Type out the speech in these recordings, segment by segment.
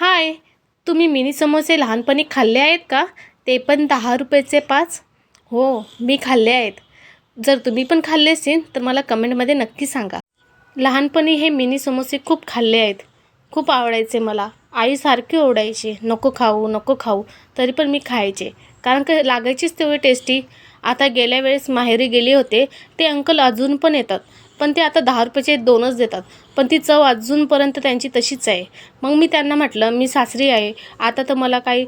हाय तुम्ही मिनी समोसे लहानपणी खाल्ले आहेत का? ते पण दहा रुपयाचे पाच. हो मी खाल्ले आहेत. जर तुम्ही पण खाल्ले असेल तर मला कमेंटमध्ये नक्की सांगा. लहानपणी हे मिनी समोसे खूप खाल्ले आहेत. खूप आवडायचे मला. आई सारखी ओरडायची नको खाऊ नको खाऊ. तरी पण मी खायचे. कारण का लागायचीच तेवढी टेस्टी आता गेल्या वेळेस माहेरी गेले होते ते अंकल अजून पण येतात. पण ते आता दहा रुपयाचे दोनच देतात. पण ती चव अजूनपर्यंत त्यांची तशीच आहे. मग मी त्यांना म्हटलं मी सासरी आहे. आता तर मला काही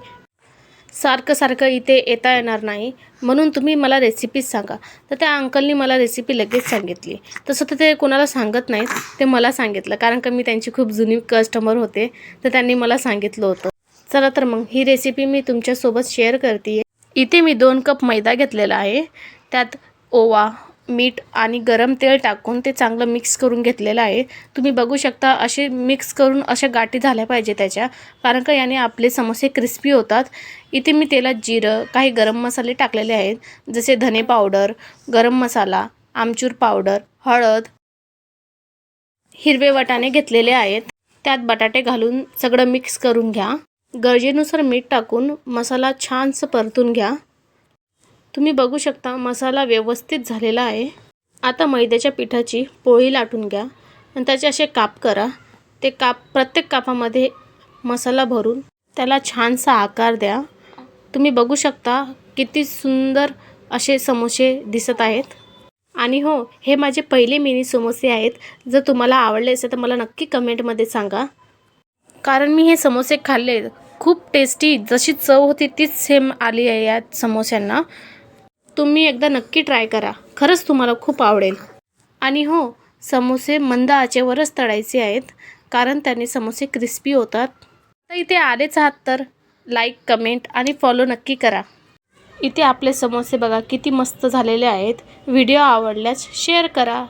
सारखं सारखं इथे येता येणार नाही. म्हणून तुम्ही मला रेसिपीज सांगा. तर त्या अंकलनी मला रेसिपी लगेच सांगितली. तसं तर ते कोणाला सांगत नाहीत ते मला सांगितलं. कारण का मी त्यांची खूप जुनी कस्टमर होते तर त्यांनी मला सांगितलं होतं. चला तर मग ही रेसिपी मी तुमच्यासोबत शेअर करते इथे मी दोन कप मैदा घेतलेला आहे. त्यात ओवा मीठ आणि गरम तेल टाकून ते चांगलं मिक्स करून घेतलेलं आहे. तुम्ही बघू शकता असे मिक्स करून अशा गाठी झाल्या पाहिजे त्याच्या. कारण का याने आपले समोसे क्रिस्पी होतात. इथे मी तेलात जिरं काही गरम मसाले टाकलेले आहेत. जसे धने पावडर गरम मसाला आमचूर पावडर हळद हिरवे वटाणे घेतलेले आहेत. त्यात बटाटे घालून सगळं मिक्स करून घ्या. गरजेनुसार मीठ टाकून मसाला छानसं परतून घ्या. तुम्ही बघू शकता मसाला व्यवस्थित झालेला आहे. आता मैद्याच्या पिठाची पोळी लाटून घ्या आणि त्याचे असे काप करा. ते काप प्रत्येक कापामध्ये मसाला भरून त्याला छानसा आकार द्या. तुम्ही बघू शकता किती सुंदर असे समोसे दिसत आहेत. आणि हो हे माझे पहिले मिनी समोसे आहेत. जर तुम्हाला आवडले असेल तर मला नक्की कमेंटमध्ये सांगा. कारण मी हे समोसे खाल्ले. खूप टेस्टी जशी चव होती तीच सेम आली आहे या समोस्यांना. तुम्ही एकदा नक्की ट्राय करा. खरंच तुम्हाला खूप आवडेल. आणि हो समोसे मंद आचेवरच तळायचे आहेत कारण त्याने समोसे क्रिस्पी होतात. तर इथे आलेच आहात तर लाईक कमेंट आणि फॉलो नक्की करा. इथे आपले समोसे बघा किती मस्त झालेले आहेत. व्हिडिओ आवडल्यास शेअर करा.